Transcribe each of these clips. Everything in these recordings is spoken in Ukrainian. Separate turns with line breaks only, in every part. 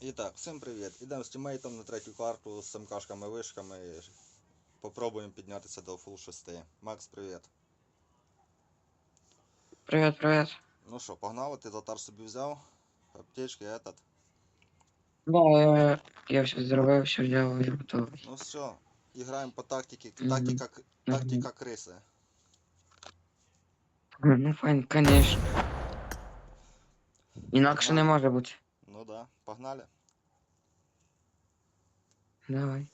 І так, всім привіт. Ідемо з тімейтом на третю карту з СМКшками вишками. Попробуємо піднятися до фул 6. Макс, привіт.
Привет, привет.
Ну що, погнали, ти затар собі взяв. Аптечки, этот.
Да, я, я все зробив, все взяв, я готовий.
Ну все, іграємо по тактиці. Тактика, к-
Мгм.
тактика криси.
Ну, файн, конечно. Інакше не може бути.
Погнали.
Давай.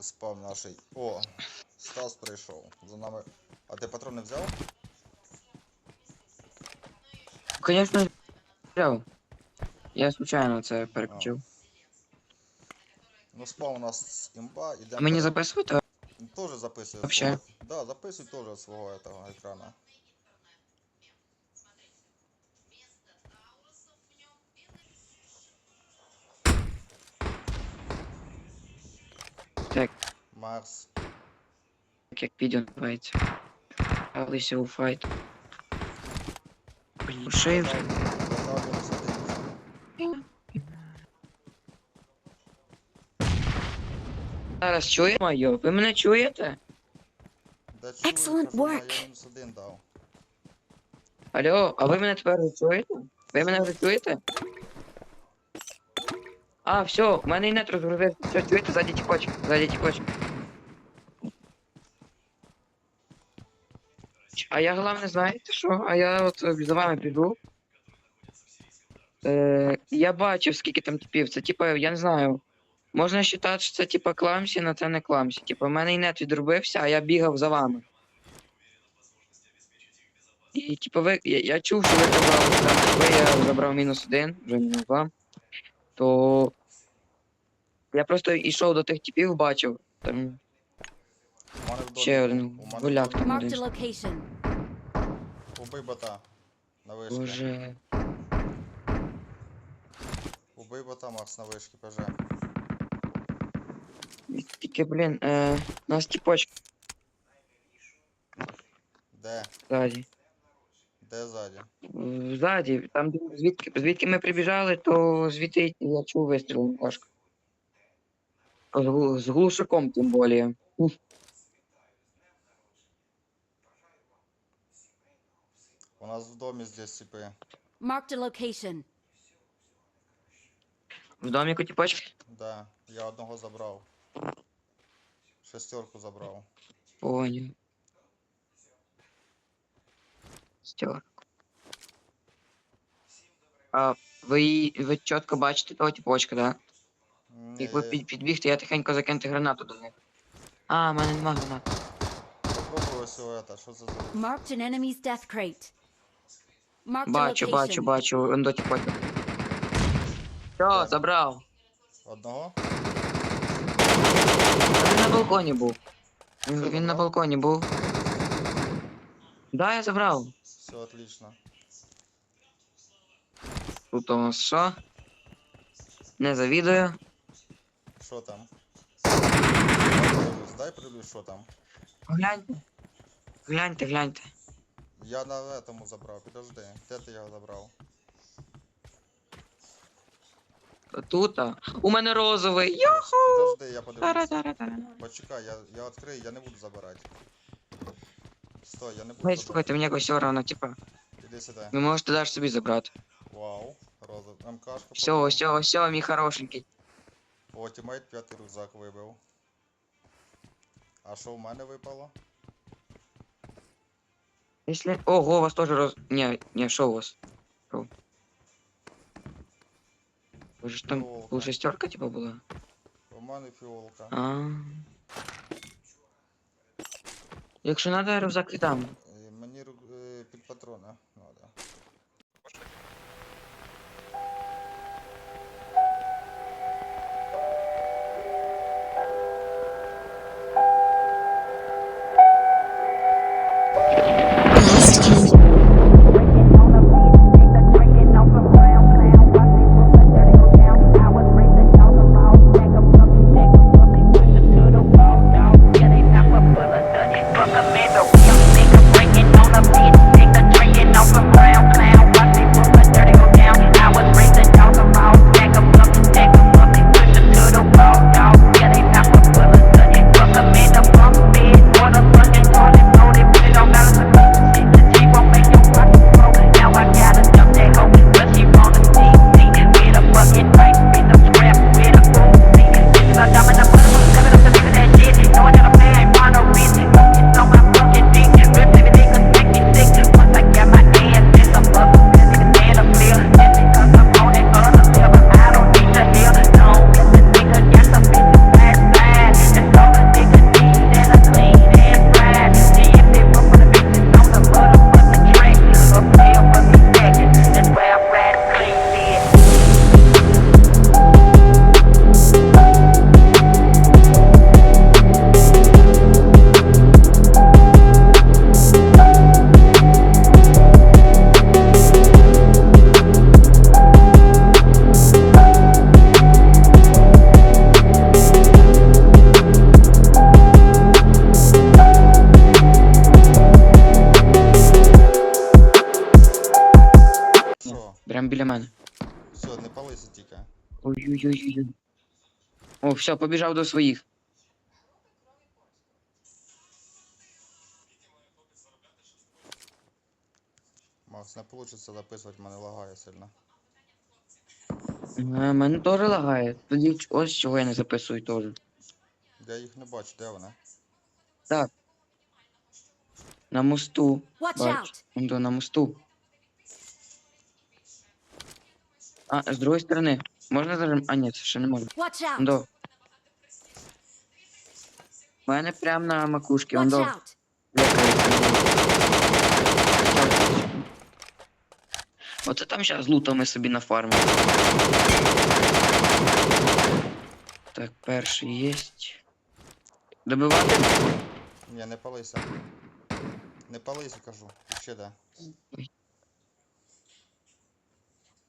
Спав наший. О, Стас прийшов. За нами. А ти патрони взяв?
Конечно, взяв. Я случайно це переключив.
Ну спав у нас імба, ідемо.
А мені
не
записувати?
Тоже записує.
Вообще?
свого- Да, записуй тоже свого этого екрана.
Так,
Марс.
так як відео називається. Алися у файт. Шив. Зараз чуємо, йо? Ви мене чуєте?
Excellent work.
Я мінус один дав.
Алло, а ви мене тепер чуєте? Ви мене вже чуєте? А, все, у мене і нет розгрузився. Все, чуєте, ззаді тіпочок, ззаді тіпочок. А я головне, знаєте що? А я от е, за вами піду. Е, я бачив, скільки там типів. Це типа, я не знаю. Можна вважати, що це типа кламсі, але це не кламсі. Типа, в мене і нет відрубився, а я бігав за вами. І типу, ви, я, я чув, що ви ви я забрав мінус один, вже мінус два. То я просто йшов до тих типів, бачив. Там ще один
домі.
там
Marked a
один.
location.
Убий бота. На вишки.
Боже.
Убий бота, Макс, на вишки, ПЖ.
Тільки, блін, е, нас тіпочки
Де?
ззаді.
Де ззаді?
Ззаді, там де- звідки, звідки ми прибіжали, то звідти я чув вистріл важко. З, глу- з глушаком тим більше.
У нас в домі здесь типи.
Marked a location.
В доміку тіпочки?
Да, я одного забрав. Шестерку забрав.
Понял. Стер. А ви, її- ви чітко бачите того тіпочка, да?
Ні,
Як ви під, підбігти, я тихенько закинути гранату до них. А, в мене нема гранат.
Попробуй ось що це за...
Marked an enemy's death crate. Marked a
Бачу, бачу,
location.
бачу, он до тіпочка. Все, забрав.
Одного?
Він на балконі був. Він, він на балконі був. Да, я забрав.
Все, отлично.
Тут у нас що? Не завідую.
Що там? Дай подивлюсь, що там.
Гляньте. Гляньте, гляньте.
Я на этому забрав, підожди. Де ти його забрав?
Тут. а. У мене розовий. Йоху!
Підожди, я подивлюсь.
Тара-тара-тара.
Почекай, я, я відкрию, я не буду забирати. Стой, я не буду
Ой,
забирати.
слухайте, мені якось все равно, типа.
Іди сюди.
Ви можете даже собі забрати.
Вау, роза. МКшка.
Все, все, все, мій хорошенький.
О, тімейт п'ятий рюкзак вибив. А що в мене випало?
Если... Ого, у вас тоже роз... Не, не, что у вас? Шо? Вы же там
Фиолка.
пол шестерка типа была?
У мене фіолка.
А. Якщо надо, рюкзак і там.
Е, Мені рю- е, під патрони Все,
побіжав до своїх.
Макс, не вийде записувати, мене лагає сильно.
Е, Мене теж лагає. Тоді ч- ось чого я не записую теж.
Я їх не бачу, де вони?
На мосту.
Watch out!
До на мосту. А, з другої сторони. Можна зажим? А, ні, це ще не можна.
Watch out!
У мене прямо на макушці, ондо.
out!
Оце там зараз лутами собі на фармі. Так, перший єсть. Добивати?
Ні, не палися. Не палися, кажу. Ще де.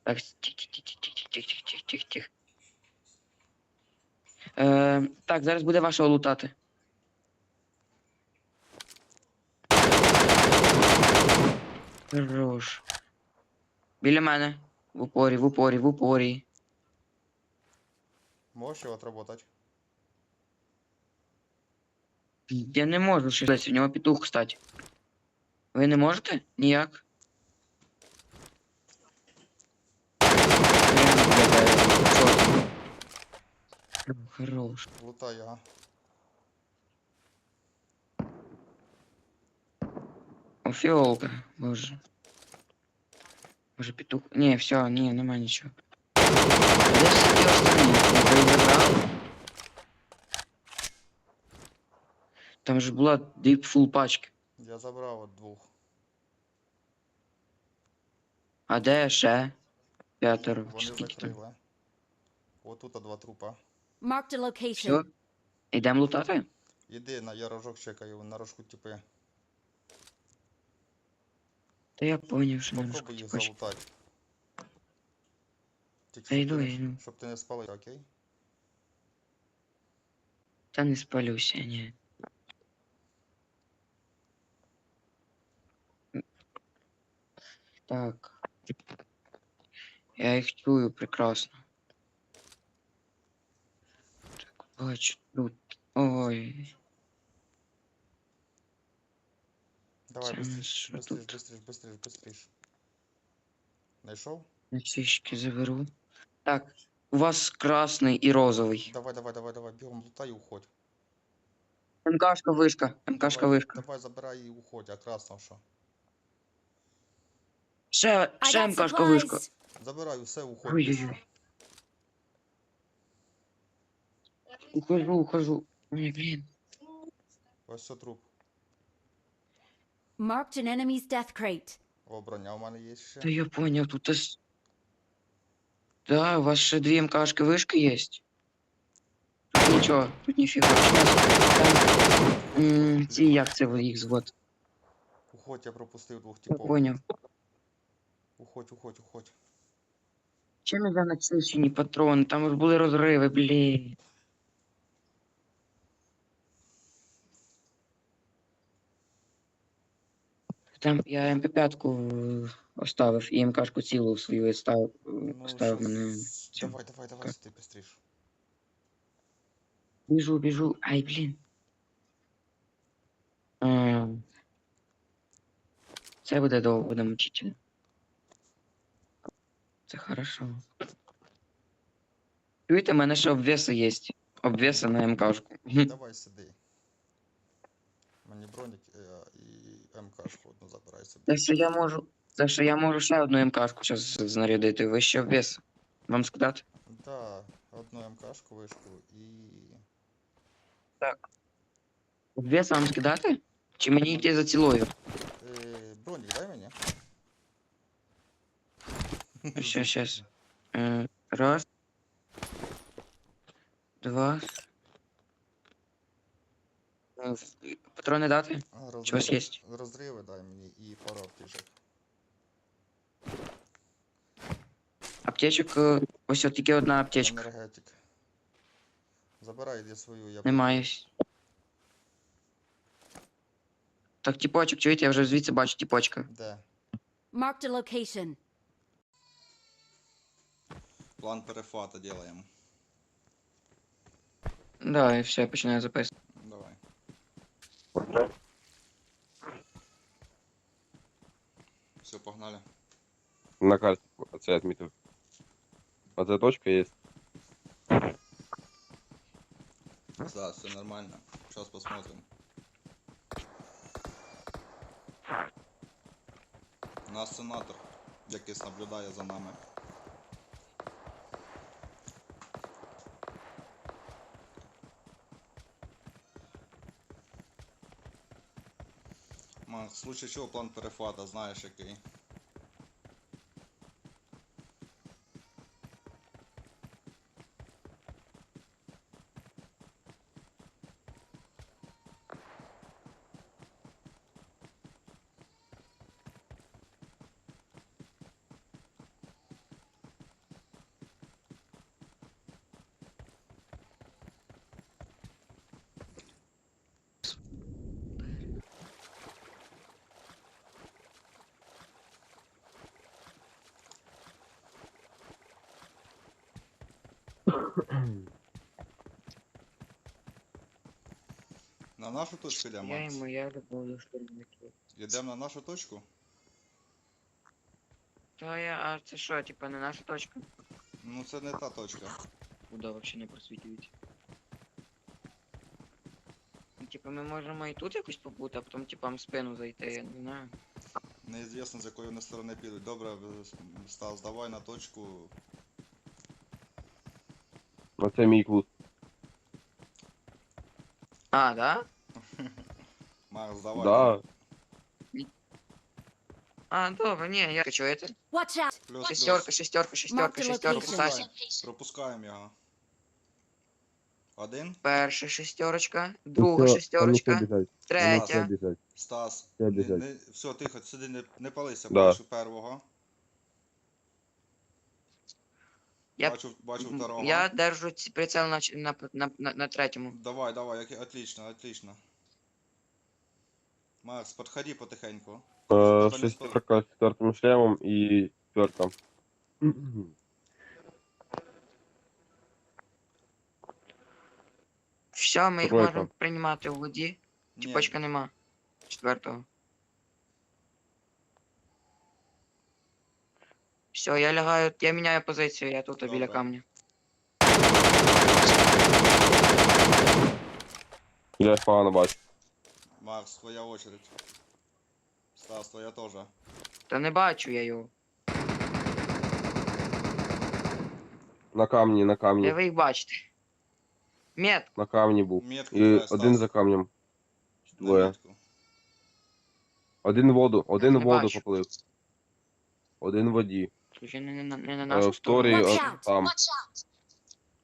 Так, тих-тих-тих-тих-тих-тих-тих-тих. Е, так, зараз буде вашого лутати. Хорош. Біля мене. В упорі, в упорі, в упорі.
Можеш його отработати?
Я не можу ще десь, у нього петух, кстати. Ви не можете? Ніяк? Хорош.
Лутай його.
О, фіолка, боже. Може петух. Ні, все, ні, нема нічого. Де ж всі ті останні? Ви їх забрали? Там ж була дві фул пачки.
Я забрав от двох.
А де ще? П'ятеро.
Вони
Чи скільки там?
закрили. Отут два трупа.
Marked a
Все.
location.
Ідемо лутати?
Іди на я рожок чекаю, на рожку типи.
Та я поняв, що не
Попробуй їх
розкочу.
залутати. Тільки
Та
щоб
йду,
ти
я
не-
йду.
Щоб ти не спалив, окей?
Та не спалюся, ні. Так. Я їх чую прекрасно. Так, бачу тут. Ой.
Давай,
Це
быстріш,
що
быстріш,
тут?
быстріш, быстріш, быстріш. Знайшов?
Націшки заберу. Так, у вас красний і розовий.
Давай, давай, давай, давай, бігом лутай і уходь.
МКшка вишка. МКшка
Давай,
вишка.
Давай, забирай і уходь, а красно що?
Ще,
I
ще
got
МКшка вишка.
supplies.
Забирай усе, уходь.
Ой-ой-ой. Ухожу, ухожу. Ой, блін.
Ось все труп.
Marked an enemy's death crate.
О, броня у мене є
Та я понял, тут ось... Да, у вас ще дві МКшки вишки є. Тут нічого, тут ніфіга. Там, м, ці як це ви їх звод?
Уходь, я пропустив двох
Я
типов.
поняв.
Уходь, уходь, уходь.
Чим я начищені патрони? Там ж були розриви, блін. Там я МП5 оставив і МКшку цілу свою оставив,
Ну,
оставив мене.
Давай, давай, давай, сюди быстріш.
Біжу, біжу. Ай, блін. А, Це буде довго, буде. Це хорошо. Чуєте, в мене ще обвеси є. Обвеси на МКшку.
Давай сюди. Мені бронік е, і МКшку одну забирай собі.
Те, що я можу. Те, що я можу ще одну МКшку зараз знарядити. Ви ще обвес. Вам сказати?
Да, одну МКшку вишку і.
Обвес вам скидати? Чи мені йти за цілою?
Е, бронік дай мені.
Щас, щас. Е, раз. Два. Е, Патрони дати?
А, розриви-
єсть?
Розриви дай мені і пару аптечок.
Аптечок. е, Ось от тільки одна аптечка.
Енергетик. Забирай я свою, я
Немає. Так, тіпочок, чуєте, я вже звідси бачу тіпочка.
Де?
Marked a location.
План перехвата делаем.
Да, і все, починаю записувати.
Все, погнали.
На карте оце отметил. Оце точка есть.
Да, все нормально. Сейчас посмотрим. У нас сенатор, якийсь наблюдає за нами. В случае чого план перехвата, знаєш який. На нашу точку йдемо?
Я і
Макс?
моя любов до штурмовиків.
Йдемо на нашу точку?
Та я, а це що, типа не наша точка?
Ну це не та точка.
Куда вообще не просвітлюють? Ну, типа ми можемо і тут якось побути, а потім типа в спину зайти, я не знаю.
Неізвісно з якої вони сторони підуть. Добре, Стас, давай на точку.
Оце мій клуб.
А, да?
Макс, давай.
Да.
А, добре, ні, я?
Watch out!
Плюс,
Шестерка,
плюс.
шестерка, шестерка,
Mark the
шестерка,
location.
Сасі.
Пропускаємо його. Один.
Перша шестерочка, друга
Все,
шестерочка,
там біжать. Все
третя.
біжать.
Стас.
Все
Не,
біжать.
не, все, тихо, сиди, не, не палися.
Да.
Бачу первого.
Я-
Бачу, бачу второго.
Я держу ці- прицел на, ч- на, на, на, на третьому.
Давай, давай, як... отлично, отлично. Макс, подходи потихеньку.
Е,
не
Шестерка з четвертим шлемом і п'ятка.
Все, ми їх
Тройка.
можемо приймати в воді.
Ні,
нема. Четвертого. Все, я лягаю, я міняю позицію, я тут
Добре.
біля камня.
Я їх погано бачу.
Макс, твоя очередь. Стас, твоя тоже.
Та не бачу я його.
На камні, на
Де
камні.
ви їх бачите? Мет,
На камні був.
Метку
І
Стас.
один за камнем.
На
Двоє.
метку.
Один в воду, один
не
воду
бачу.
поплив. Один в воді.
Слухай, не, не, не на
Е,
нашу
в торі
сторону.
Watch
от
out!
там.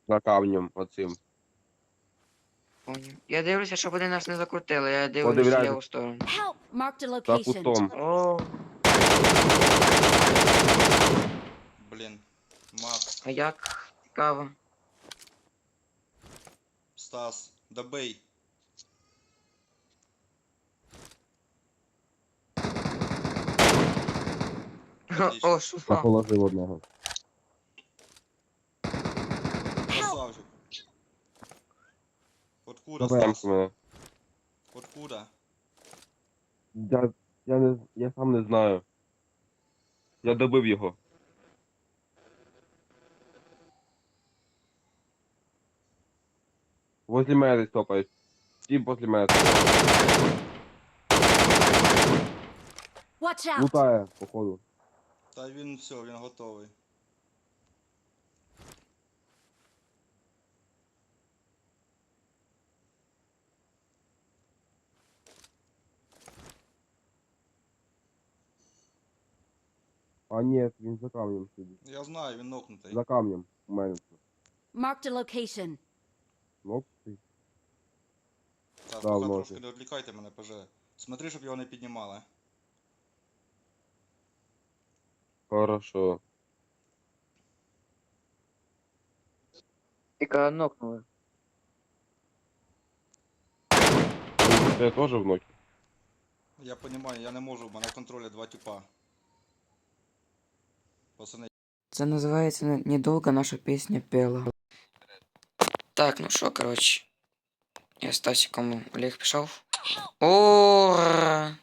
За камнем оцим.
Поняв. Я дивлюся, щоб вони нас не закрутили, я дивлюся в
Подивляйся.
ліву сторону.
Help! Marked a
За
location.
кустом.
О,
Блін. Макс,
а як цікаво.
Стас, добий. Отлично.
О,
Я
шуфа.
положив одного.
Красавчик. Откуда,
Заберем
Стас?
мене.
Откуда?
Я, я, не, я сам не знаю. Я добив його. Возле мене десь топає. Тім возле мене.
Watch out!
Лутає, походу.
Та він все, він готовий.
А ні, він за камнем сидить.
Я знаю, він нокнутий.
За камнем у мене.
Marked a location.
Ну, ти.
Так,
Да,
трошки не відвлікайте мене, ПЖ. Смотри, щоб його не піднімали.
Хорошо.
Тільки нокнули.
Я теж в нокі.
Я розумію, я не можу, в мене контроля два типа. Пацани,
Це називається «Не- недовго наша пісня пела. Так, ну що, коротше. Я Стасіком Олег пішов. Ура!